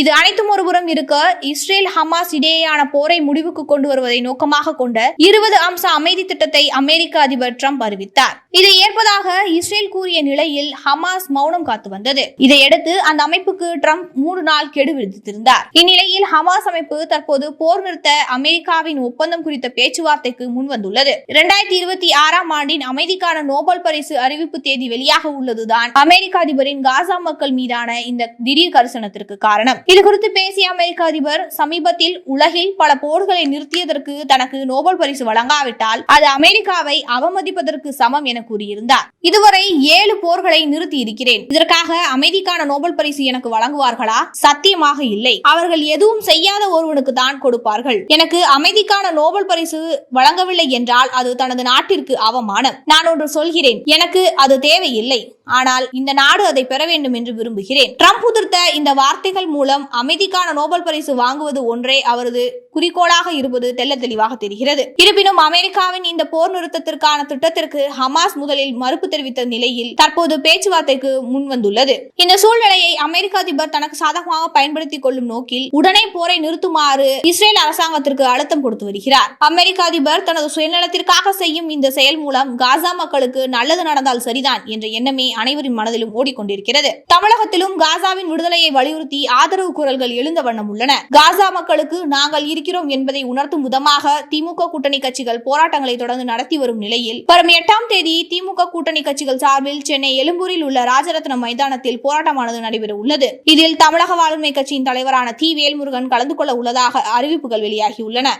இது அனைத்தும் ஒருபுறம் இருக்க இஸ்ரேல் ஹமாஸ் இடையேயான போரை முடிவுக்கு கொண்டு வருவதை நோக்கமாக கொண்ட இருபது அம்ச அமைதி திட்டத்தை அமெரிக்க அதிபர் ட்ரம்ப் அறிவித்தார். இதை ஏற்பதாக இஸ்ரேல் கூறிய நிலையில் ஹமாஸ் மௌனம் காத்து வந்தது. இதையடுத்து அந்த அமைப்புக்கு ட்ரம்ப் மூன்று நாள் கெடு விதித்திருந்தார். இந்நிலையில் ஹமாஸ் அமைப்பு தற்போது போர் நிறுத்த அமெரிக்காவின் ஒப்பந்தம் குறித்த பேச்சுவார்த்தைக்கு முன்வந்துள்ளது. இரண்டாயிரத்தி இருபத்தி ஆறாம் ஆண்டின் அமைதிக்கான நோபல் பரிசு அறிவிப்பு தேதி வெளியாக உள்ளதுதான் அமெரிக்க அதிபரின் காசா மக்கள் மீதான இந்த திடீர் கரிசனத்திற்கு காரணம். இது குறித்து பேசிய அமெரிக்க அதிபர் சமீபத்தில் உலகில் பல போர்களை நிறுத்தியதற்கு தனக்கு நோபல் பரிசு வழங்காவிட்டால் அது அமெரிக்காவை அவமதிப்பதற்கு சமம் என கூறியிருந்தார். இதுவரை ஏழு போர்களை நிறுத்தி இருக்கிறேன். இதற்காக அமைதிக்கான நோபல் பரிசு எனக்கு வழங்குவார்களா? சத்தியமாக இல்லை. அவர்கள் எதுவும் செய்யாத ஒருவனுக்கு தான் கொடுப்பார்கள். எனக்கு அமைதிக்கான நோபல் பரிசு வழங்கவில்லை என்றால் அது தனது நாட்டிற்கு அவமானம். நான் ஒன்று சொல்கிறேன். எனக்கு அது தேவையில்லை. ஆனால் இந்த நாடு அதை பெற வேண்டும் என்று விரும்புகிறேன். ட்ரம்ப் உதிர்த்த இந்த வார்த்தைகள் மூலம் அமைதிக்கான நோபல் பரிசு வாங்குவது ஒன்றே அவரது குறிக்கோளாக இருப்பது தெல்ல தெளிவாக தெரிகிறது. இருப்பினும் அமெரிக்காவின் இந்த போர் நிறுத்தத்திற்கான திட்டத்திற்கு ஹமாஸ் முதலில் மறுப்பு தெரிவித்த நிலையில் தற்போது பேச்சுவார்த்தைக்கு முன்வந்துள்ளது. இந்த சூழ்நிலையை அமெரிக்க அதிபர் தனக்கு சாதகமாக பயன்படுத்திக் கொள்ளும் நோக்கில் உடனே போரை நிறுத்துமாறு இஸ்ரேல் அரசாங்கத்திற்கு அழுத்தம் கொடுத்து வருகிறார். அமெரிக்க அதிபர் தனது சுயநலத்திற்காக செய்யும் இந்த செயல் மூலம் காசா மக்களுக்கு நல்லது நடந்தால் சரிதான் என்ற எண்ணமே அனைவரின் மனதிலும் ஓடிக்கொண்டிருக்கிறது. தமிழகத்திலும் காசாவின் விடுதலையை வலியுறுத்தி ஆதரவு குரல்கள் எழுந்த வண்ணம் உள்ளன. காசா மக்களுக்கு நாங்கள் இருக்கிறோம் என்பதை உணர்த்தும் விதமாக திமுக கூட்டணி கட்சிகள் போராட்டங்களை தொடர்ந்து நடத்தி வரும் நிலையில் வரும் எட்டாம் தேதி திமுக கூட்டணி கட்சிகள் சார்பில் சென்னை எழும்பூரில் உள்ள ராஜரத்னம் மைதானத்தில் போராட்டமானது நடைபெற உள்ளது. இதில் தமிழக வாழ்மை கட்சியின் தலைவரான தி வேல்முருகன் கலந்து கொள்ள உள்ளதாக அறிவிப்புகள் வெளியாகியுள்ளன.